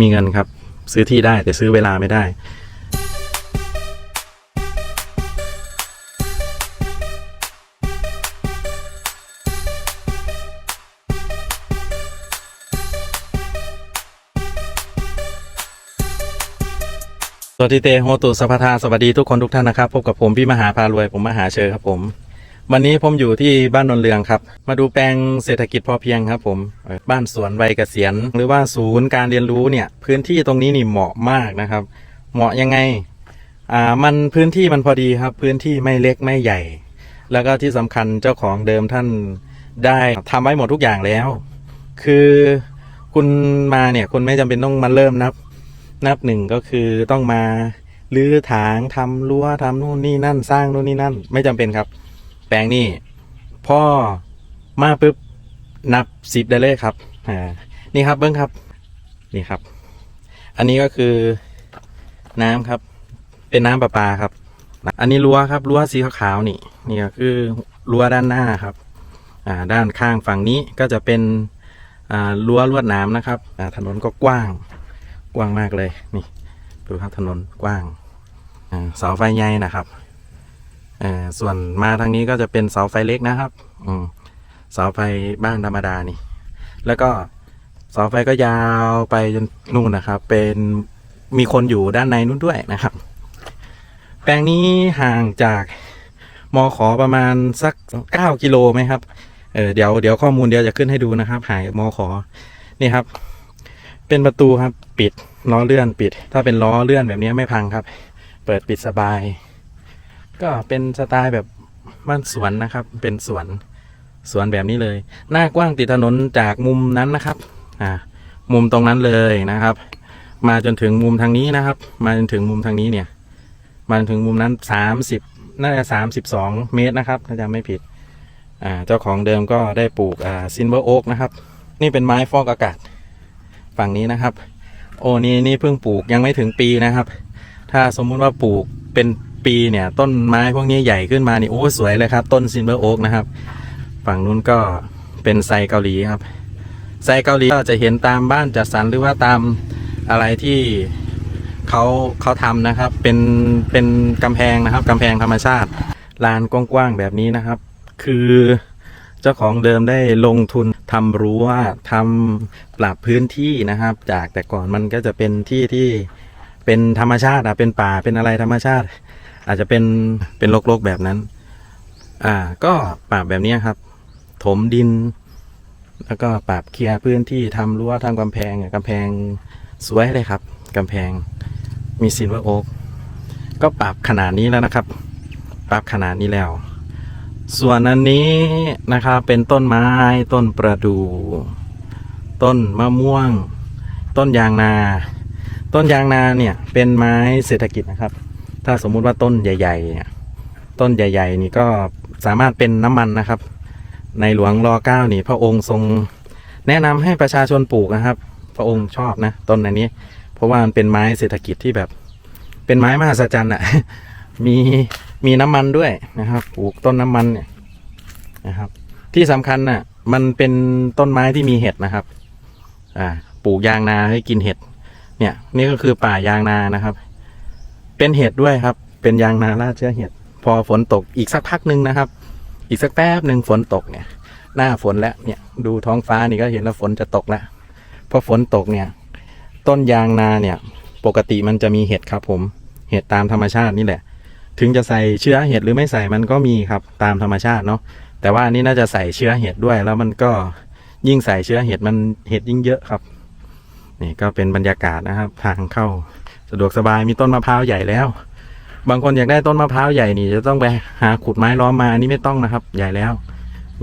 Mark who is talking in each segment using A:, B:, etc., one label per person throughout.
A: มีเงินครับ ซื้อที่ได้แต่ซื้อเวลาไม่ได้ สวัสดีเตโฮตุสัพพทาสวัสดีทุกคนทุกท่านนะครับ พบกับผมพี่มหาพารวยผมมหาเชอครับผม วันนี้ผมอยู่ที่บ้านนนเรืองครับ มาดูแปลงเศรษฐกิจพอเพียงครับ ผมบ้านสวนวัยเกษียณ หรือว่าศูนย์การเรียนรู้เนี่ย พื้นที่ตรงนี้นี่เหมาะมากนะครับ เหมาะยังไงอ่ามันพื้นที่มันพอดีครับ พื้นที่ไม่เล็กไม่ใหญ่ แล้วก็ที่สำคัญเจ้าของเดิมท่านได้ทำไว้หมดทุกอย่างแล้ว คือคุณมาเนี่ยคุณไม่จำเป็นต้องมาเริ่มนับ นับหนึ่งก็คือต้องมาลื้อถางทำรั้วทำนู่นนี่นั่นสร้างนู่นนี่นั่น ไม่จำเป็นครับ แปลงนี่พ่อมาปุ๊บนับสิบได้เลยครับอ่านี่ครับเบิ้งครับ นี่ครับ อันนี้ก็คือน้ำครับ เป็นน้ำประปาครับ อันนี้รั้วครับรั้วสีขาวๆนี่นี่ก็คือรั้วด้านหน้าครับ อ่าด้านข้างฝั่งนี้ก็จะเป็นอ่ารั้วลวดน้ำนะครับอ่าถนนก็กว้างกว้างมากเลยนี่ดูครับถนนกว้างอ่าเสาไฟใหญ่นะครับ อ่าส่วนมาทางนี้ก็จะเป็นเสาไฟเล็กนะครับ อืมเสาไฟบ้านธรรมดานี่ แล้วก็เสาไฟก็ยาวไปจนนู่นนะครับ เป็นมีคนอยู่ด้านในนู้นด้วยนะครับ แปลงนี้ห่างจากมอขอประมาณสักเก้ากิโลไหมครับ เออเดี๋ยวเดี๋ยวข้อมูลเดี๋ยวจะขึ้นให้ดูนะครับห่างมอขอนี่ครับ เป็นประตูครับ ปิดล้อเลื่อนปิด ถ้าเป็นล้อเลื่อนแบบนี้ไม่พังครับ เปิดปิดสบาย ก็เป็นสไตล์แบบบ้านสวนนะครับ เป็นสวนสวนแบบนี้เลย หน้ากว้างติดถนนจากมุมนั้นนะครับ อ่า มุมตรงนั้นเลยนะครับ มาจนถึงมุมทางนี้นะครับ มาจนถึงมุมทางนี้เนี่ย มาจนถึงมุมนั้นสามสิบน่าจะสามสิบสองเมตรนะครับถ้าจำไม่ผิด อ่า เจ้าของเดิมก็ได้ปลูกอ่าซินเวอร์โอ๊กนะครับ นี่เป็นไม้ฟอกอากาศฝั่งนี้นะครับ โอ้นี่นี่เพิ่งปลูกยังไม่ถึงปีนะครับ ถ้าสมมุติว่าปลูกเป็น ปีเนี่ยต้นไม้พวกนี้ใหญ่ขึ้นมานี่โอ้สวยเลยครับ ต้นซินเวอร์โอ๊กนะครับ ฝั่งนู้นก็เป็นไซเกาหลีครับ ไซเกาหลีก็จะเห็นตามบ้านจัดสรรหรือว่าตามอะไรที่เขาเขาทำนะครับ เป็นเป็นกำแพงนะครับกำแพงธรรมชาติลานกว้างๆแบบนี้นะครับ คือเจ้าของเดิมได้ลงทุนทำรั้วทำปรับพื้นที่นะครับ จากแต่ก่อนมันก็จะเป็นที่ที่เป็นธรรมชาติอะเป็นป่าเป็นอะไรธรรมชาติ อาจจะเป็นเป็นโลกๆแบบนั้น อ่า ก็ปรับแบบนี้ครับ ถมดิน แล้วก็ปรับเคลียร์พื้นที่ทำรั้วทำกำแพงอะกำแพงสวยเลยครับกำแพงมีซินเวอร์โอ๊กก็ปรับขนาดนี้แล้วนะครับ ปรับขนาดนี้แล้ว ส่วนอันนี้นะครับเป็นต้นไม้ต้นประดู่ต้นมะม่วง ต้นยางนา ต้นยางนาเนี่ยเป็นไม้เศรษฐกิจนะครับ ถ้าสมมุติว่าต้นใหญ่ๆต้นใหญ่ ๆ นี่ก็สามารถเป็นน้ำมันนะครับ ในหลวงรอเก้านี่ พระองค์ทรงแนะนำให้ประชาชนปลูกนะครับ พระองค์ชอบนะต้นอันนี้ เพราะว่ามันเป็นไม้เศรษฐกิจที่แบบ เป็นไม้มหัศจรรย์อะมีมีน้ำมันด้วยนะครับ ปลูกต้นน้ำมันเนี่ยนะครับ ที่สำคัญน่ะ มันเป็นต้นไม้ที่มีเห็ดนะครับ อ่า ปลูกยางนาให้กินเห็ด เนี่ย นี่ก็คือป่ายางนานะครับ เป็นเห็ดด้วยครับ เป็นยางนาล่าเชื้อเห็ด พอฝนตกอีกสักพักหนึ่งนะครับ อีกสักแป๊บหนึ่งฝนตกเนี่ย หน้าฝนแล้วเนี่ยดูท้องฟ้านี่ก็เห็นแล้วฝนจะตกแล้วพอฝนตกเนี่ย ต้นยางนาเนี่ย ปกติมันจะมีเห็ดครับ ผมเห็ดตามธรรมชาตินี่แหละ ถึงจะใส่เชื้อเห็ดหรือไม่ใส่มันก็มีครับตามธรรมชาติเนาะแต่ว่าอันนี้น่าจะใส่เชื้อเห็ดด้วย แล้วมันก็ยิ่งใส่เชื้อเห็ดมันเห็ดยิ่งเยอะครับ นี่ก็เป็นบรรยากาศนะครับ ทางเข้าะดวกสบายมีต้นมะพร้าวใหญ่แล้ว บางคนอยากได้ต้นมะพร้าวใหญ่นี่จะต้องไปหาขุดไม้ล้อมมาอันนี้ไม่ต้องนะครับ ใหญ่แล้ว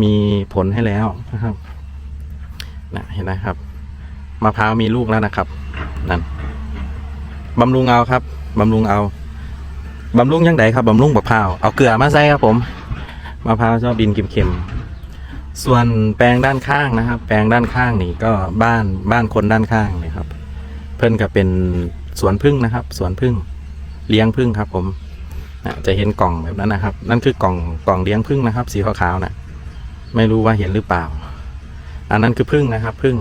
A: มีผลให้แล้วนะครับนะเห็นไหมครับมะพร้าวมีลูกแล้วนะครับนั่นบำรุงเอาครับบำรุงเอาบำรุงยังไงครับบำรุงมะพร้าวเอาเกลือมาใส่ครับผมมะพร้าวชอบดินเค็มๆส่วนแปลงด้านข้างนะครับ แปลงด้านข้างนี่ก็บ้านบ้านคนด้านข้างนี่ครับ เพิ่นก็เป็น สวนพึ่งนะครับ สวนพึ่งเลี้ยงพึ่งครับ ผมนะจะเห็นกล่องแบบนั้นนะครับ นั่นคือกล่องกล่องเลี้ยงพึ่งนะครับ สีขาวๆนะไม่รู้ว่าเห็นหรือเปล่า อันนั้นคือพึ่งนะครับพึ่ง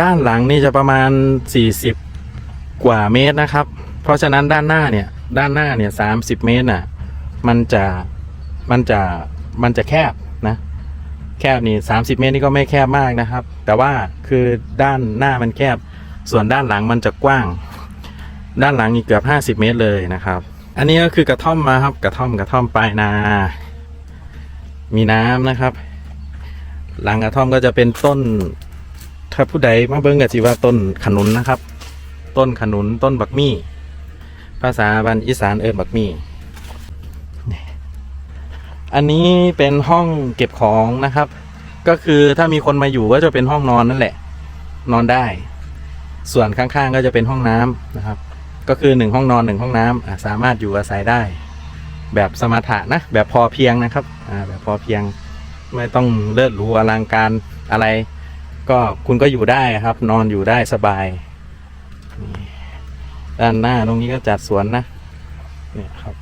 A: ด้านหลังนี่จะประมาณสี่สิบกว่าเมตรนะครับ เพราะฉะนั้นด้านหน้าเนี่ย ด้านหน้าเนี่ยสามสิบเมตรน่ะ มันจะมันจะมันจะแคบนะ แคบนี่สามสิบเมตรนี่ก็ไม่แคบมากนะครับ แต่ว่าคือด้านหน้ามันแคบ ส่วนด้านหลังมันจะกว้าง ด้านหลังอีกเกือบห้าสิบเมตรเลยนะครับ อันนี้ก็คือกระท่อมมาครับ กระท่อมกระท่อมปลายนา มีน้ำนะครับ หลังกระท่อมก็จะเป็นต้น ถ้าผู้ใดมาเบิ้งก็สิว่าต้นขนุนนะครับ ต้นขนุนต้นบักมี่ ภาษาบันอีสานเอิญบักมี่อันนี้เป็นห้องเก็บของนะครับ ก็คือถ้ามีคนมาอยู่ก็จะเป็นห้องนอนนั่นแหละ นอนได้ ส่วนข้างๆก็จะเป็นห้องน้ำนะครับ ก็คือหนึ่งห้องนอนหนึ่งห้องน้ำอะสามารถอยู่อาศัยได้ แบบสมถะนะ แบบพอเพียงนะครับแบบพอเพียงไม่ต้องเลิศหรูอลังการอะไร ก็คุณก็อยู่ได้ครับ นอนอยู่ได้สบายด้านหน้าตรงนี้ก็จัดสวนนะเนี่ยครับ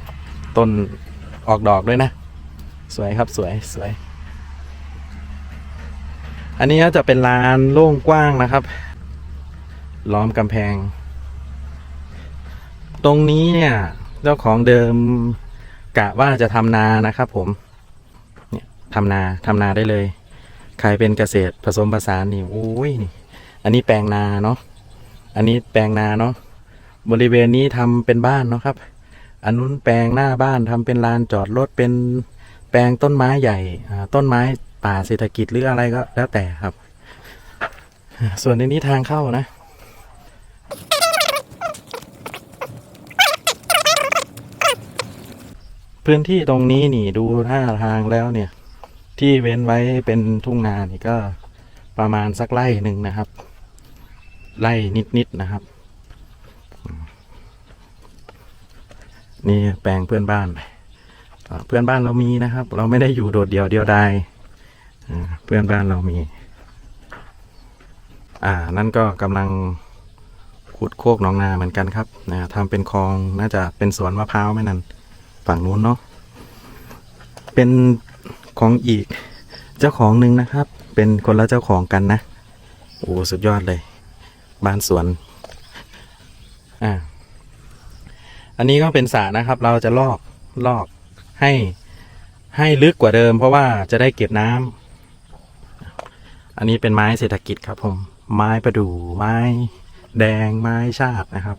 A: ต้นออกดอกด้วยนะ สวยครับสวยสวย อันนี้จะเป็นลานโล่งกว้างนะครับ ล้อมกำแพง ตรงนี้เนี่ย เจ้าของเดิมกะว่าจะทำนานะครับผม เนี่ยทำนาทำนาได้เลย ใครเป็นเกษตรผสมผสานนี่โอ้ยนี่อันนี้แปลงนาเนาะอันนี้แปลงนาเนาะบริเวณนี้ทำเป็นบ้านเนาะครับ อันนู้นแปลงหน้าบ้านทำเป็นลานจอดรถเป็นแปลงต้นไม้ใหญ่ต้นไม้ป่าเศรษฐกิจหรืออะไรก็แล้วแต่ครับ ส่วนในนี้ทางเข้านะ พื้นที่ตรงนี้นี่ดูท่าทางแล้วเนี่ย ที่เว้นไว้เป็นทุ่งนานี่ก็ประมาณสักไร่หนึ่งนะครับ ไร่นิดๆนะครับ นี่แปลงเพื่อนบ้านเพื่อนบ้านเรามีนะครับ เราไม่ได้อยู่โดดเดี่ยวเดียวดายเพื่อนบ้านเรามี อ่า นั่นก็กำลังขุดโคกหนองนาเหมือนกันครับนะทำเป็นคลองน่าจะเป็นสวนมะพร้าวไหมนั่น ฝั่งนู้นเนาะเป็นของอีกเจ้าของหนึ่งนะครับ เป็นคนละเจ้าของกันนะ โอ้สุดยอดเลย บ้านสวนอ่าอันนี้ก็เป็นสระนะครับ เราจะลอกลอกให้ให้ลึกกว่าเดิม เพราะว่าจะได้เก็บน้ำอันนี้เป็นไม้เศรษฐกิจครับ ผม ไม้ประดู่ไม้แดงไม้ชาบนะครับ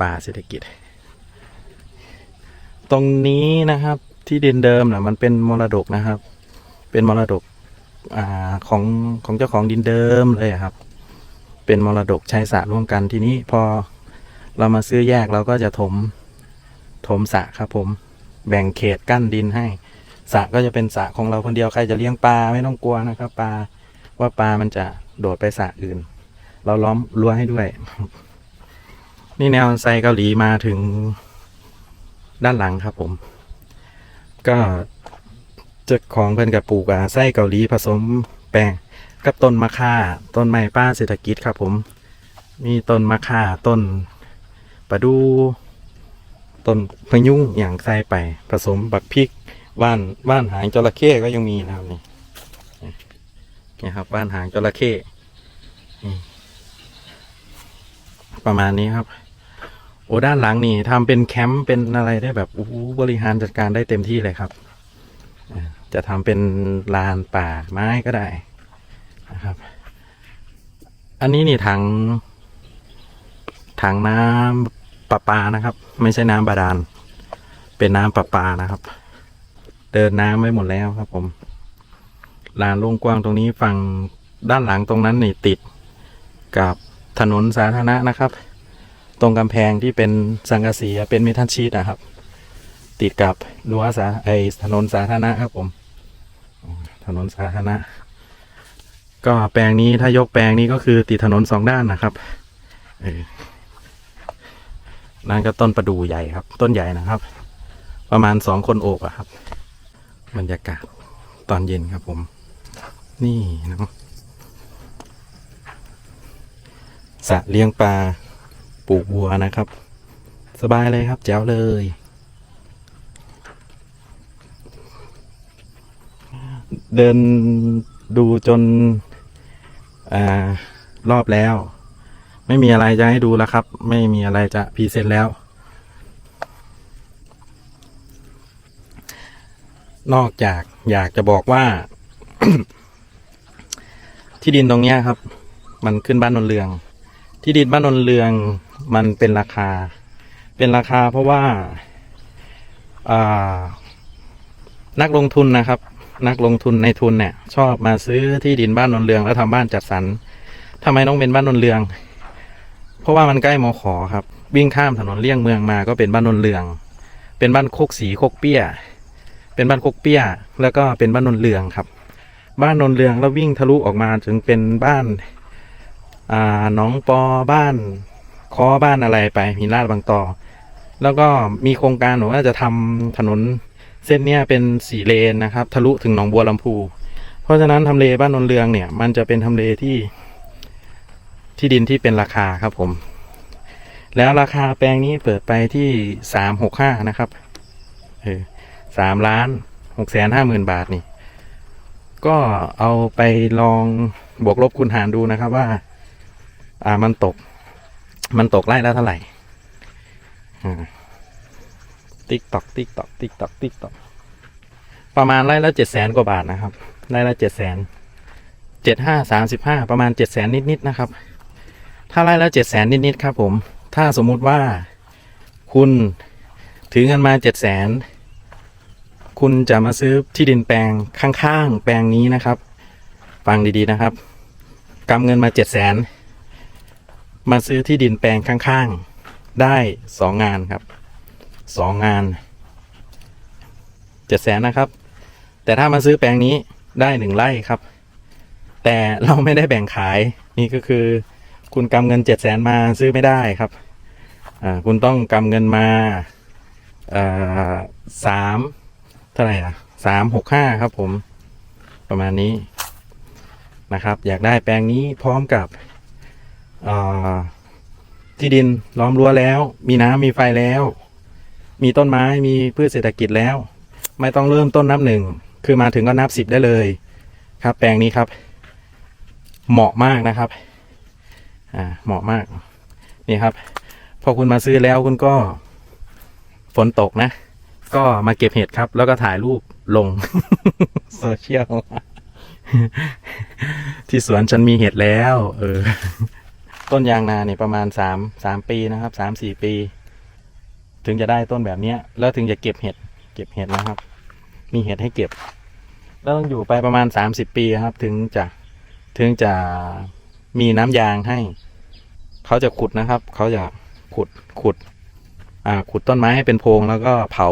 A: ป่าเศรษฐกิจ ตรงนี้นะครับ ที่ดินเดิมนะมันเป็นมรดกนะครับ เป็นมรดกอ่าของของเจ้าของดินเดิมเลยครับ เป็นมรดกใช้สระร่วมกันทีนี้พอเรามาซื้อแยกเราก็จะถมถมสระครับ ผม แบ่งเขตกั้นดินให้สระก็จะเป็นสระของเราคนเดียวใครจะเลี้ยงปลาไม่ต้องกลัวนะครับปลาว่าปลามันจะโดดไปสระอื่น เราล้อมรั้วให้ด้วย นี่แนวไซเกาหลีมาถึง ด้านหลังครับผม ก็เจ้าของเพิ่นกับปลูกไส้เกาหลีผสมแป้งกับต้นมะข่าต้นไม้ป้าเศรษฐกิจครับผม มีต้นมะข่าต้นประดูต้นพยุงอย่างใส่ไปผสมบักพริกว่านว่านหางจระเข้ก็ยังมีนะครับนี่นี่ครับว่านหางจระเข้ประมาณนี้ครับ โอ้ด้านหลังนี่ทำเป็นแคมป์เป็นอะไรได้แบบโอ้บริหารจัดการได้เต็มที่เลยครับ จะทำเป็นลานป่าไม้ก็ได้นะครับ อันนี้นี่ถังถังน้ำประปานะครับ ไม่ใช่น้ำบาดาล เป็นน้ำประปานะครับ เดินน้ำไว้หมดแล้วครับ ผมลานโล่งกว้างตรงนี้ฝั่งด้านหลังตรงนั้นนี่ติดกับถนนสาธารณะนะครับ ตรงกำแพงที่เป็นสังกะสีเป็นเมทัลชีตนะครับ ติดกับรั้วสาไอถนนสาธารณะครับผม ถนนสาธารณะ ก็แปลงนี้ถ้ายกแปลงนี้ก็คือติดถนนสองด้านนะครับนั่นก็ต้นประดู่ใหญ่ครับ ต้นใหญ่นะครับ ประมาณสองคนโอบอะครับ บรรยากาศตอนเย็นครับผม นี่นะสระเลี้ยงปลา ปลูกบัวนะครับ สบายเลยครับ แจ๋วเลย เดินดูจนอรอบแล้ว ไม่มีอะไรจะให้ดูแล้วครับ ไม่มีอะไรจะพรีเซนต์แล้ว นอกจากอยากจะบอกว่า ที่ดินตรงนี้ครับ มันขึ้นบ้านนนเรือง ที่ดินบ้านนนเรือง มันเป็นราคา เป็นราคาเพราะว่าอ่านักลงทุนนะครับ นักลงทุนในทุนเนี่ย ชอบมาซื้อที่ดินบ้านนนเรืองแล้วทำบ้านจัดสรรทำไมต้องเป็นบ้านนนเรือง เพราะว่ามันใกล้มอขอครับ วิ่งข้ามถนนเลี่ยงเมืองมาก็เป็นบ้านนนเรือง เป็นบ้านโคกสีโคกเปี้ย เป็นบ้านโคกเปี้ย แล้วก็เป็นบ้านนนเรืองครับ บ้านนนเรืองแล้ววิ่งทะลุออกมาถึงเป็นบ้านอ่าน้องปอบ้าน คอบ้านอะไรไปมีลาดบางตอ แล้วก็มีโครงการหนูว่าจะทำถนนเส้นเนี้ยเป็นสี่เลนนะครับ ทะลุถึงหนองบัวลำพู เพราะฉะนั้นทำเลบ้านนนเรืองเนี่ย มันจะเป็นทำเลที่ ที่ดินที่เป็นราคาครับผม แล้วราคาแปลงนี้เปิดไปที่สามหกห้านะครับเออสามล้านหกแสนห้าหมื่นบาทนี่ ก็เอาไปลองบวกลบคูณหารดูนะครับว่า อ่ามันตก มันตกไร่ละเท่าไหร่ติ๊กตอกติ๊กตอกติ๊กตอกติ๊กตอกประมาณไร่ละเจ็ดแสนกว่าบาทนะครับไร่ละเจ็ดแสนเจ็ดห้าสามสิบห้าประมาณเจ็ดแสนนิดๆนะครับ ถ้าไร่ละเจ็ดแสนนิดๆครับ ผม ถ้าสมมุติว่าคุณถือเงินมาเจ็ดแสนคุณจะมาซื้อที่ดินแปลงข้างๆ แปลงนี้นะครับ ฟังดีๆนะครับกำเงินมาเจ็ดแสน มาซื้อที่ดินแปลงข้างๆ ได้สองงานครับสองงานเจ็ดแสนนะครับ แต่ถ้ามาซื้อแปลงนี้ได้หนึ่งไร่ครับ แต่เราไม่ได้แบ่งขายนี่ก็คือ คุณกำเงินเจ็ดแสนมาซื้อไม่ได้ครับคุณต้องกำเงินมาสามเท่าไหร่อะสามหกห้าครับผมประมาณนี้นะครับ อยากได้แปลงนี้พร้อมกับ ที่ดินล้อมรั้วแล้ว มีน้ำมีไฟแล้ว มีต้นไม้มีพืชเศรษฐกิจแล้ว ไม่ต้องเริ่มต้นนับหนึ่งคือมาถึงก็นับสิบได้เลย ครับ แปลงนี้ครับ เหมาะมากนะครับอ่าเหมาะมาก นี่ครับ พอคุณมาซื้อแล้วคุณก็ฝนตกนะ ก็มาเก็บเห็ดครับ แล้วก็ถ่ายรูปลงโซเชียลที่สวนฉันมีเห็ดแล้ว เออ ต้นยางนาเนี่ยประมาณสามสามปีนะครับสามสี่ปี ถึงจะได้ต้นแบบเนี้ย แล้วถึงจะเก็บเห็ด เก็บเห็ดนะครับ มีเห็ดให้เก็บ แล้วต้องอยู่ไปประมาณสามสิบปีครับ ถึงจะถึงจะมีน้ำยางให้ เขาจะขุดนะครับ เขาจะขุดขุด อ่า ขุดต้นไม้ให้เป็นโพรงแล้วก็เผา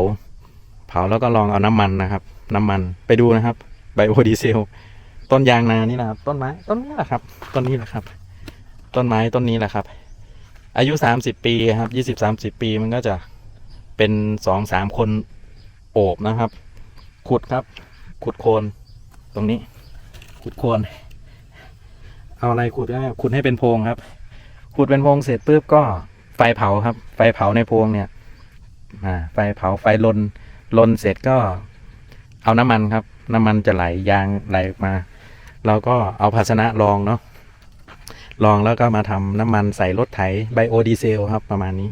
A: เผาแล้วก็ลองเอาน้ำมันนะครับ น้ำมันไปดูนะครับไบโอดีเซลต้นยางนานี่นะครับ ต้นไม้ต้นนี้แหละครับ ต้นนี้แหละครับ ต้นไม้ต้นนี้แหละครับ อายุสามสิบปีครับยี่สิบสามสิบปีมันก็จะเป็นสองสามคนโอบนะครับ ขุดครับ ขุดโคนตรงนี้ ขุดโคน เอาอะไรขุดก็ได้ขุดให้เป็นโพรงครับ ขุดเป็นโพรงเสร็จปุ๊บก็ไฟเผาครับ ไฟเผาในโพรงเนี่ยอ่าไฟเผาไฟลนลนเสร็จก็เอาน้ำมันครับ น้ำมันจะไหลยางไหลออกมาเราก็เอาภาชนะรองเนาะ รองแล้วก็มาทำน้ำมันใส่รถไถไบโอดีเซลครับ ประมาณนี้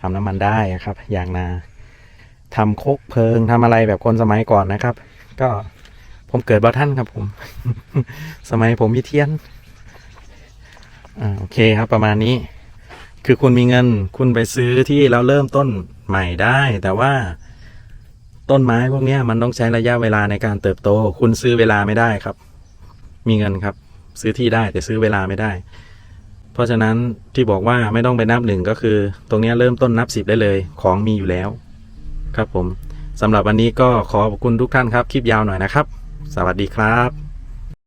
A: ทำน้ำมันได้ครับ อย่างนาทำโคกเพลิงทำอะไรแบบคนสมัยก่อนนะครับ ก็ผมเกิดบ่ท่านครับผม สมัยผมมีเทียนอ่าโอเคครับ ประมาณนี้ คือคุณมีเงินคุณไปซื้อที่แล้วเริ่มต้นใหม่ได้ แต่ว่าต้นไม้พวกนี้มันต้องใช้ระยะเวลาในการเติบโต คุณซื้อเวลาไม่ได้ครับ มีเงินครับ ซื้อที่ได้แต่ซื้อเวลาไม่ได้ เพราะฉะนั้นที่บอกว่าไม่ต้องไปนับหนึ่งก็คือ ตรงนี้เริ่มต้นนับสิบได้เลย ของมีอยู่แล้ว ครับผมสำหรับวันนี้ก็ขอขอบคุณทุกท่านครับ คลิปยาวหน่อยนะครับ สวัสดีครับ